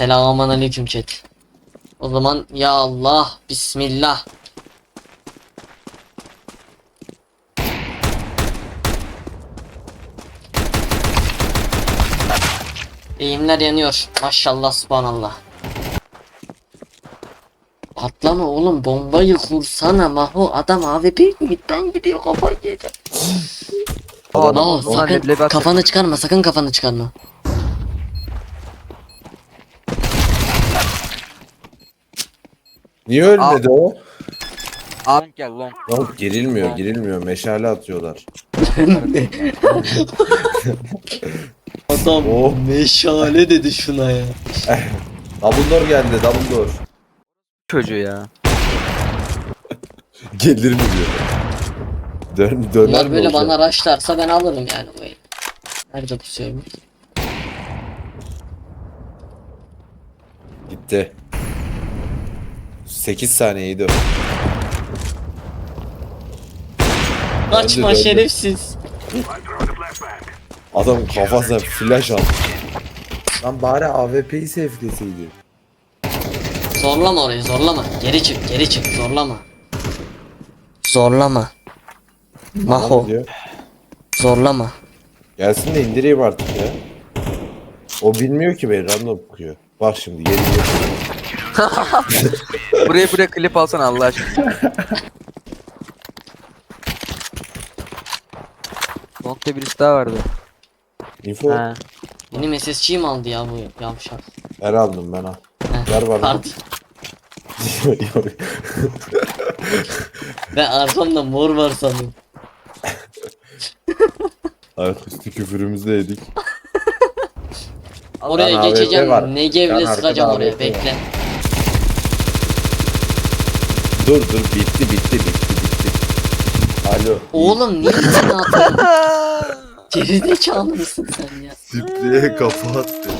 Selamun aleyküm chat. O zaman ya Allah bismillah. Eğimler yanıyor. Maşallah subhanallah. Patlama oğlum bombayı kursana Maho adam AWP midden gidiyor kafayı. Adam- Maho sakın kafanı çıkarma sakın kafanı çıkarma. Niye ölmedi o? Abi gel long. Lan girilmiyor girilmiyor meşale atıyorlar. Adam Oh. meşale dedi şuna ya. Dumbledore geldi Dumbledore. Çocuğu ya. Gelir mi diyor. Dön, döner Bunlar mi böyle olacak? bana raşlarsa ben alırım yani bu eli. Nerede bu sevmi? Gitti. 8 saniyeydi o. Kaçma döndü. şerefsiz. Adam kafasına flash attı. Lan bari AWP'yi safe'leseydi. Zorlama orayı zorlama. Geri çık geri çık zorlama. Zorlama. Maho diyor. zorlama. Gelsin de indireyim artık ya. O bilmiyor ki beni random okuyor. Bak şimdi geliyor. Buraya buraya klip alsana Allah aşkına. Long'da birisi daha vardı. Info Ha. Benim SSG'yi mi aldı ya bu yavşak? ben aldım ben al. Heh, Ver bana. Kart. Ve arkamda mor var sandım. Ayaküstü küfürümüzü de yedik. Oraya AWP geçeceğim. var. Negev'le arkada sıkacağım oraya. AWP var. Bekle. Dur dur bitti bitti bitti bitti. Alo. Oğlum niye içine atıyorsun? Gerizekalı mısın sen ya? Sipliğe kafa attı.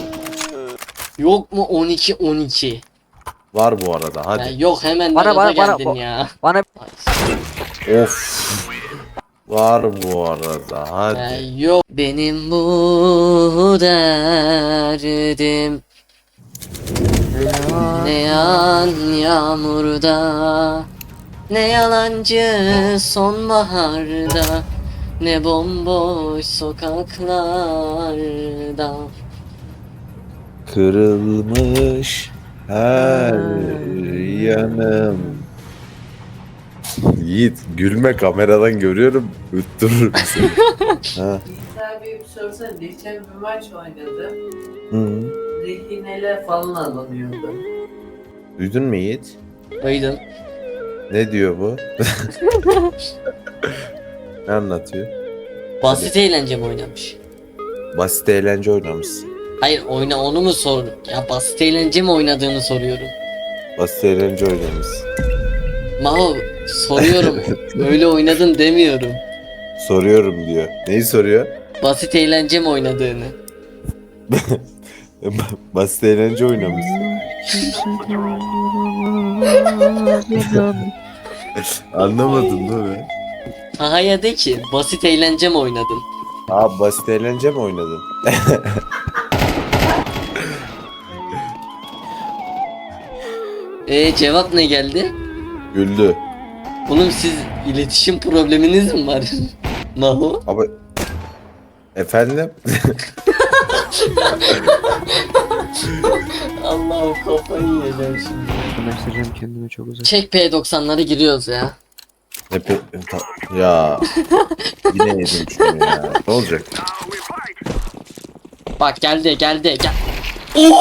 Yok mu 12 12? Var bu arada hadi. Ya yok hemen Bana, bana, bana, bana, geldin bu- ya. Bana Of. Var bu arada Ya hadi. yok benim bu derdim Ne yan yağmurda Ne yalancı sonbaharda Ne bomboş sokaklarda Kırılmış her yanım. Yiğit gülme kameradan görüyorum. Öttürürüm seni. ha. İsa bir sorsana geçen bir maç oynadı. Hı. Rehineler falan alınıyordu. Duydun mu Yiğit? Duydum Ne diyor bu? ne anlatıyor? Basit eğlence mi oynamış? Basit eğlence oynamışsın. Hayır oyna onu mu sor? Ya basit eğlence mi oynadığını soruyorum. Basit eğlence oynamışsın. Maho soruyorum. Öyle oynadın demiyorum. Soruyorum diyor. Neyi soruyor? Basit eğlence mi oynadığını. Basit eğlence oynamışsın. Anlamadın değil mi? Taha'ya de ki basit eğlence mi oynadın? Aa basit eğlence mi oynadın? Ee cevap ne geldi? Güldü. Oğlum siz iletişim probleminiz mi var? Maho? Ama efendim Allah'ım kafayı yiyeceğim şimdi. Göstereceğim kendime çok uzak. Çek P90'ları giriyoruz ya. Epe, ta- ya yine yedim şunu ya. Ne olacak? Bak geldi geldi gel.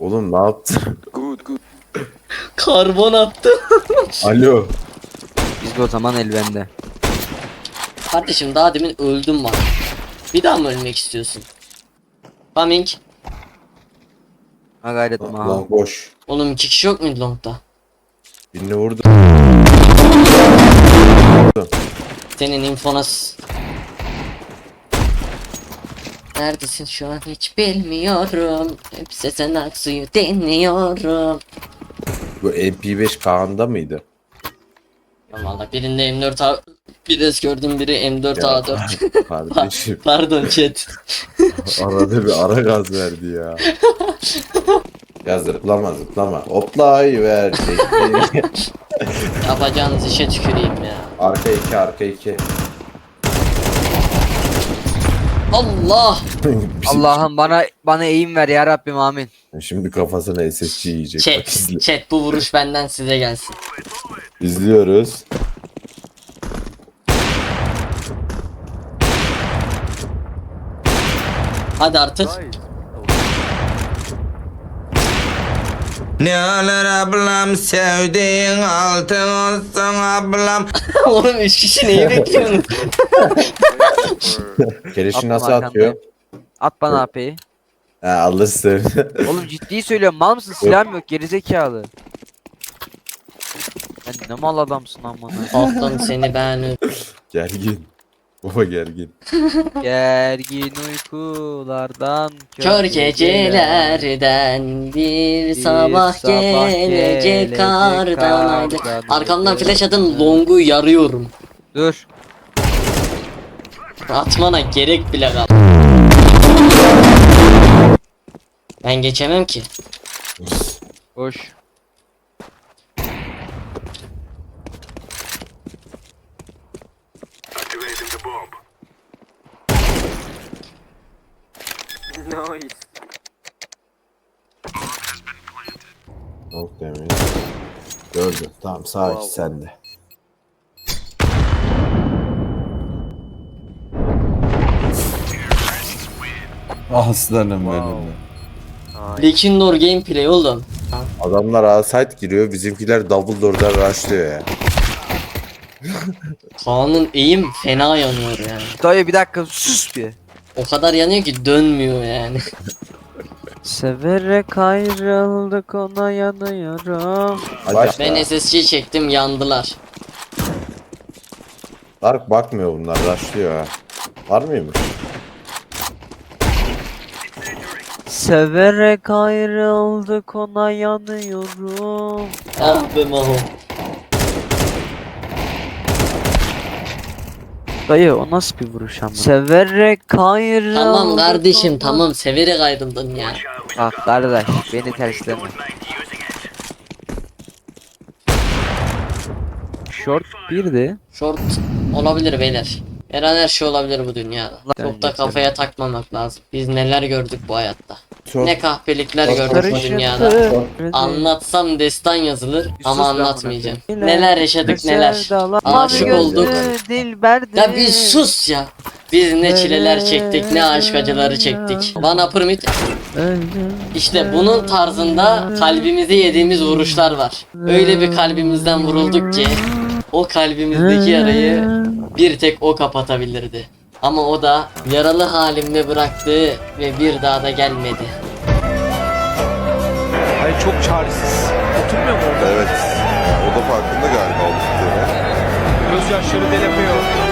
Oğlum ne yaptın? Karbon attı. Alo. Biz de o zaman el bende. Kardeşim daha demin öldüm bak. Bir daha mı ölmek istiyorsun? Coming. Ha gayret ma. Lan boş. Oğlum iki kişi yok muydu longda? Birini vurdu. Senin infonas. Neredesin şu an hiç bilmiyorum. Hep sesen aksuyu dinliyorum. Bu MP5 Kaan'da mıydı? Valla birinde M4 al- Bir de gördüm biri M4 Ya, A4. Kardeşim Pardon chat. arada bir ara gaz verdi ya. Ya zıplama zıplama. Hoplayı ver. Yapacağınız işe tüküreyim ya. arka iki arka iki. Allah! Allah'ım bana bana eğim ver ya Rabbim amin. Şimdi kafasına SSG yiyecek. Bak Chat, izle. chat bu vuruş benden size gelsin. İzliyoruz. Hadi artık. Ne alır ablam sevdiğin altın olsun ablam Oğlum üç kişi neyi bekliyorsunuz? Gelişi Atma nasıl atıyor? At bana AP'yi. Ha alırsın. Oğlum ciddi söylüyorum mal mısın? Silahım yok gerizekalı. Sen ne mal adamsın amına. Alttan seni ben gergin. Baba gergin. Gergin uykulardan Kör gecelerden bir sabah sabah gelecek gelecek kardan aydı. kardan Arkamdan flash atın longu yarıyorum. Dur. Atmana gerek bile kal. Ben geçemem ki. Boş. Yok demeyin. Gördüm. Tamam sakin sen de. Aslanım benim. Lekindor gameplay oğlum. Adamlar A-site giriyor. Bizimkiler double door'dan rushlıyor ya. Kaan'ın eğim fena yanıyor yani. Dayı bir dakika sus bir. O kadar yanıyor ki dönmüyor yani. Severek ayrıldık ona yanıyorum. Başla. Ben SSC çektim yandılar. Dark bakmıyor bunlar rushlıyor ha. Var mıymış? Severek ayrıldık ona yanıyorum. Ah be Maho. Dayı o nasıl bir vuruş ama? Severek ayrıldık Tamam kardeşim tamam severek ayrıldın ya. Bak kardeş beni tersleme. Short birdi. Short olabilir beyler. Her an her şey olabilir bu dünyada. Çok da kafaya takmamak lazım. Biz neler gördük bu hayatta. Çok Ne kahpelikler Çok gördük bu dünyada. Anlatsam destan yazılır ama anlatmayacağım. Neler yaşadık neler. Aşık olduk. Ya bir sus ya. Biz ne çileler çektik ne aşk acıları çektik. Bana pırmit işte bunun tarzında kalbimize yediğimiz vuruşlar var. Öyle bir kalbimizden vurulduk ki o kalbimizdeki yarayı bir tek o kapatabilirdi. Ama o da yaralı halimde bıraktı ve bir daha da gelmedi. Ay çok çaresiz. Oturmuyor mu orada? Evet. O da farkında galiba olduklarına. Gözyaşları delepiyor.